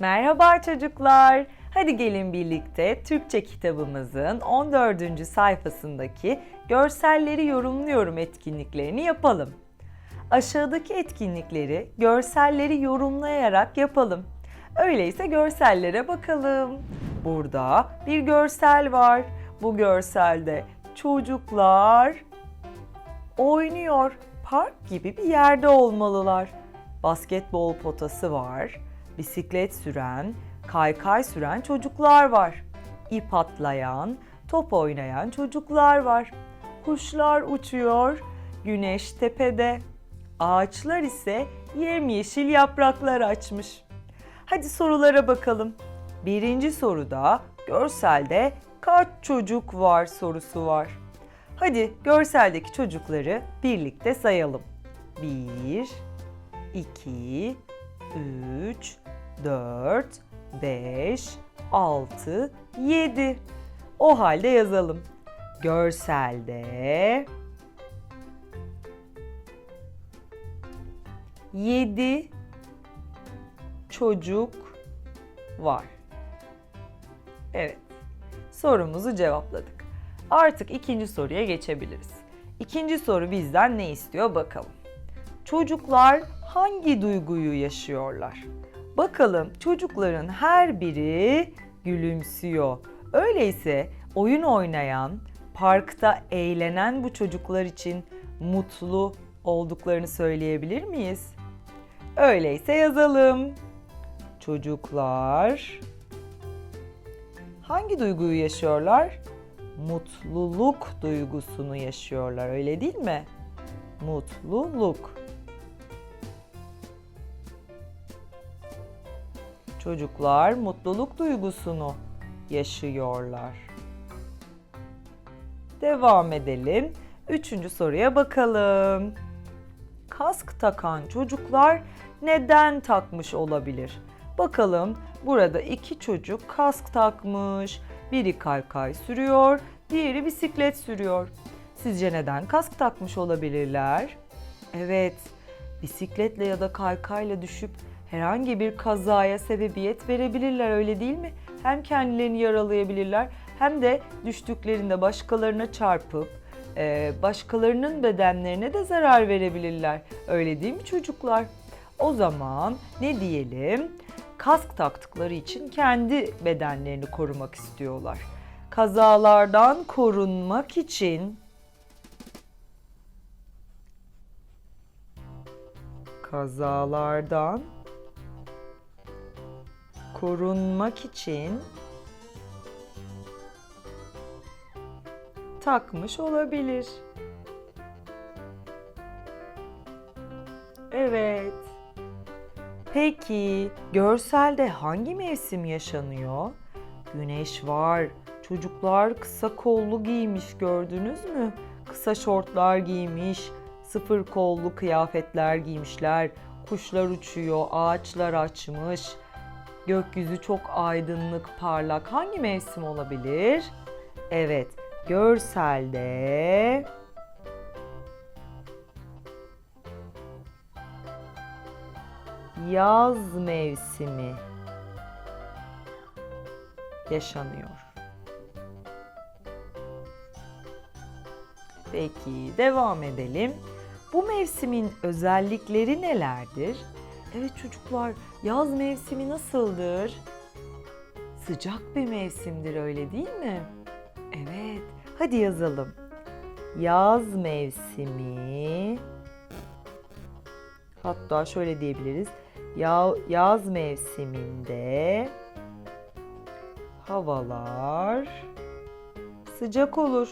Merhaba çocuklar. Hadi gelin birlikte Türkçe kitabımızın 14. sayfasındaki görselleri yorumluyorum etkinliklerini yapalım. Aşağıdaki etkinlikleri görselleri yorumlayarak yapalım. Öyleyse görsellere bakalım. Burada bir görsel var. Bu görselde çocuklar oynuyor. Park gibi bir yerde olmalılar. Basketbol potası var. Bisiklet süren, kaykay süren çocuklar var. İp atlayan, top oynayan çocuklar var. Kuşlar uçuyor, güneş tepede. Ağaçlar ise yemyeşil yapraklar açmış. Hadi sorulara bakalım. Birinci soruda görselde kaç çocuk var sorusu var. Hadi görseldeki çocukları birlikte sayalım. 1, 2, 3, 4, 5, 6, 7. O halde yazalım. Görselde 7 çocuk var. Evet. Sorumuzu cevapladık. Artık ikinci soruya geçebiliriz. İkinci soru bizden ne istiyor bakalım. Çocuklar hangi duyguyu yaşıyorlar? Bakalım çocukların her biri gülümsüyor. Öyleyse oyun oynayan, parkta eğlenen bu çocuklar için mutlu olduklarını söyleyebilir miyiz? Öyleyse yazalım. Çocuklar hangi duyguyu yaşıyorlar? Mutluluk duygusunu yaşıyorlar, öyle değil mi? Mutluluk. Çocuklar mutluluk duygusunu yaşıyorlar. Devam edelim. Üçüncü soruya bakalım. Kask takan çocuklar neden takmış olabilir? Bakalım burada iki çocuk kask takmış. Biri kaykay sürüyor, diğeri bisiklet sürüyor. Sizce neden kask takmış olabilirler? Evet, bisikletle ya da kaykayla düşüp herhangi bir kazaya sebebiyet verebilirler öyle değil mi? Hem kendilerini yaralayabilirler hem de düştüklerinde başkalarına çarpıp e, başkalarının bedenlerine de zarar verebilirler. Öyle değil mi çocuklar? O zaman ne diyelim? Kask taktıkları için kendi bedenlerini korumak istiyorlar. Kazalardan korunmak için kazalardan korunmak için takmış olabilir. Evet. Peki görselde hangi mevsim yaşanıyor? Güneş var. Çocuklar kısa kollu giymiş gördünüz mü? Kısa şortlar giymiş, sıfır kollu kıyafetler giymişler. Kuşlar uçuyor, ağaçlar açmış. Gökyüzü çok aydınlık, parlak. Hangi mevsim olabilir? Evet, görselde yaz mevsimi yaşanıyor. Peki devam edelim. Bu mevsimin özellikleri nelerdir? Evet çocuklar, yaz mevsimi nasıldır? Sıcak bir mevsimdir öyle değil mi? Evet, hadi yazalım. Yaz mevsimi Hatta şöyle diyebiliriz. Ya, yaz mevsiminde havalar sıcak olur.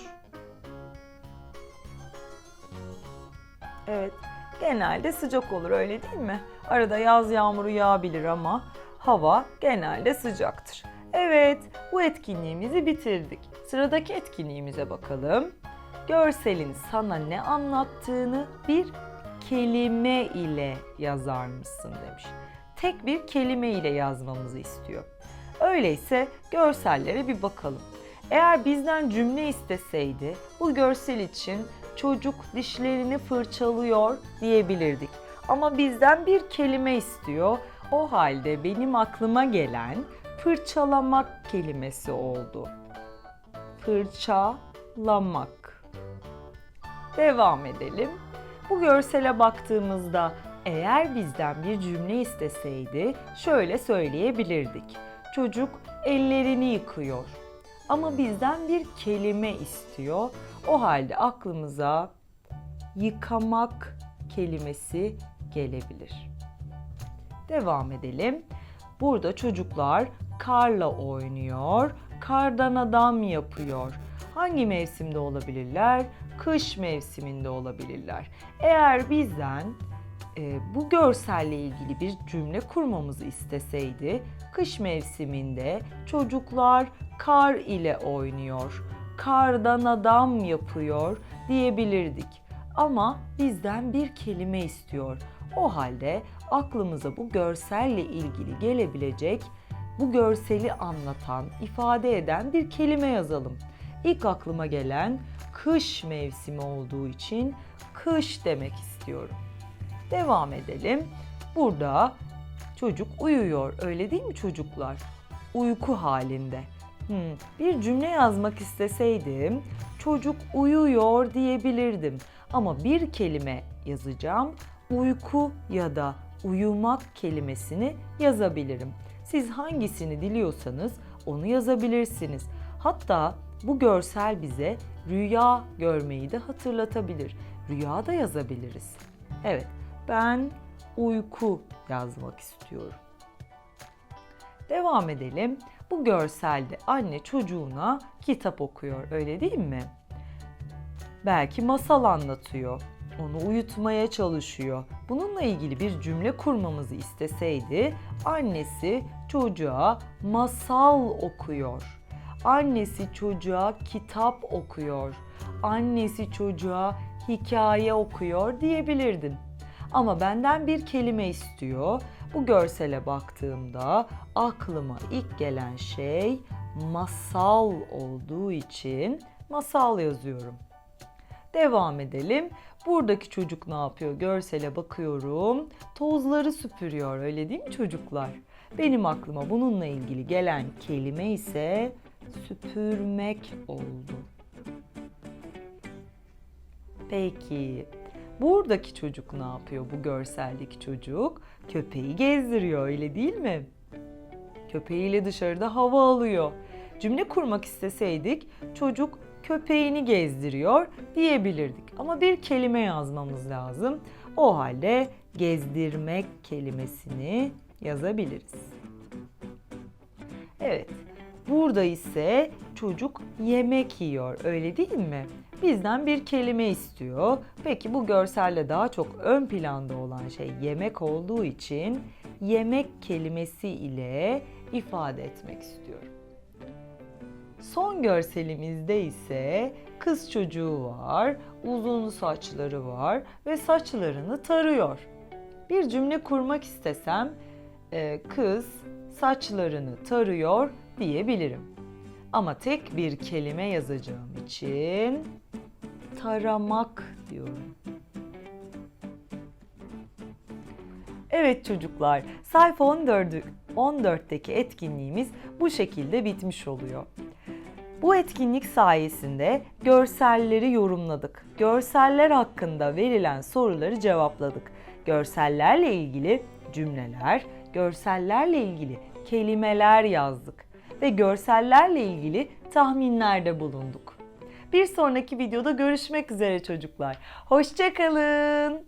Evet, genelde sıcak olur öyle değil mi? Arada yaz yağmuru yağabilir ama hava genelde sıcaktır. Evet, bu etkinliğimizi bitirdik. Sıradaki etkinliğimize bakalım. Görselin sana ne anlattığını bir kelime ile yazar mısın demiş. Tek bir kelime ile yazmamızı istiyor. Öyleyse görsellere bir bakalım. Eğer bizden cümle isteseydi bu görsel için çocuk dişlerini fırçalıyor diyebilirdik. Ama bizden bir kelime istiyor. O halde benim aklıma gelen fırçalamak kelimesi oldu. Fırçalamak. Devam edelim. Bu görsele baktığımızda eğer bizden bir cümle isteseydi şöyle söyleyebilirdik. Çocuk ellerini yıkıyor. Ama bizden bir kelime istiyor. O halde aklımıza yıkamak kelimesi gelebilir. Devam edelim. Burada çocuklar karla oynuyor, kardan adam yapıyor. Hangi mevsimde olabilirler? Kış mevsiminde olabilirler. Eğer bizden e, bu görselle ilgili bir cümle kurmamızı isteseydi, kış mevsiminde çocuklar kar ile oynuyor, kardan adam yapıyor diyebilirdik. Ama bizden bir kelime istiyor. O halde aklımıza bu görselle ilgili gelebilecek, bu görseli anlatan, ifade eden bir kelime yazalım. İlk aklıma gelen kış mevsimi olduğu için kış demek istiyorum. Devam edelim. Burada çocuk uyuyor. Öyle değil mi çocuklar? Uyku halinde. Hmm, bir cümle yazmak isteseydim çocuk uyuyor diyebilirdim. Ama bir kelime yazacağım. Uyku ya da uyumak kelimesini yazabilirim. Siz hangisini diliyorsanız onu yazabilirsiniz. Hatta bu görsel bize rüya görmeyi de hatırlatabilir. Rüya da yazabiliriz. Evet, ben uyku yazmak istiyorum. Devam edelim. Bu görselde anne çocuğuna kitap okuyor, öyle değil mi? Belki masal anlatıyor. Onu uyutmaya çalışıyor. Bununla ilgili bir cümle kurmamızı isteseydi annesi çocuğa masal okuyor. Annesi çocuğa kitap okuyor. Annesi çocuğa hikaye okuyor diyebilirdim. Ama benden bir kelime istiyor. Bu görsele baktığımda aklıma ilk gelen şey masal olduğu için masal yazıyorum. Devam edelim. Buradaki çocuk ne yapıyor? Görsele bakıyorum. Tozları süpürüyor. Öyle değil mi çocuklar? Benim aklıma bununla ilgili gelen kelime ise süpürmek oldu. Peki buradaki çocuk ne yapıyor? Bu görseldeki çocuk köpeği gezdiriyor öyle değil mi? Köpeğiyle dışarıda hava alıyor. Cümle kurmak isteseydik çocuk köpeğini gezdiriyor diyebilirdik. Ama bir kelime yazmamız lazım. O halde gezdirmek kelimesini yazabiliriz. Evet. Burada ise çocuk yemek yiyor. Öyle değil mi? Bizden bir kelime istiyor. Peki bu görselde daha çok ön planda olan şey yemek olduğu için yemek kelimesi ile ifade etmek istiyorum. Son görselimizde ise kız çocuğu var, uzun saçları var ve saçlarını tarıyor. Bir cümle kurmak istesem e, kız saçlarını tarıyor diyebilirim. Ama tek bir kelime yazacağım için taramak diyorum. Evet çocuklar, sayfa 14'ü 14'teki etkinliğimiz bu şekilde bitmiş oluyor. Bu etkinlik sayesinde görselleri yorumladık. Görseller hakkında verilen soruları cevapladık. Görsellerle ilgili cümleler, görsellerle ilgili kelimeler yazdık ve görsellerle ilgili tahminlerde bulunduk. Bir sonraki videoda görüşmek üzere çocuklar. Hoşçakalın.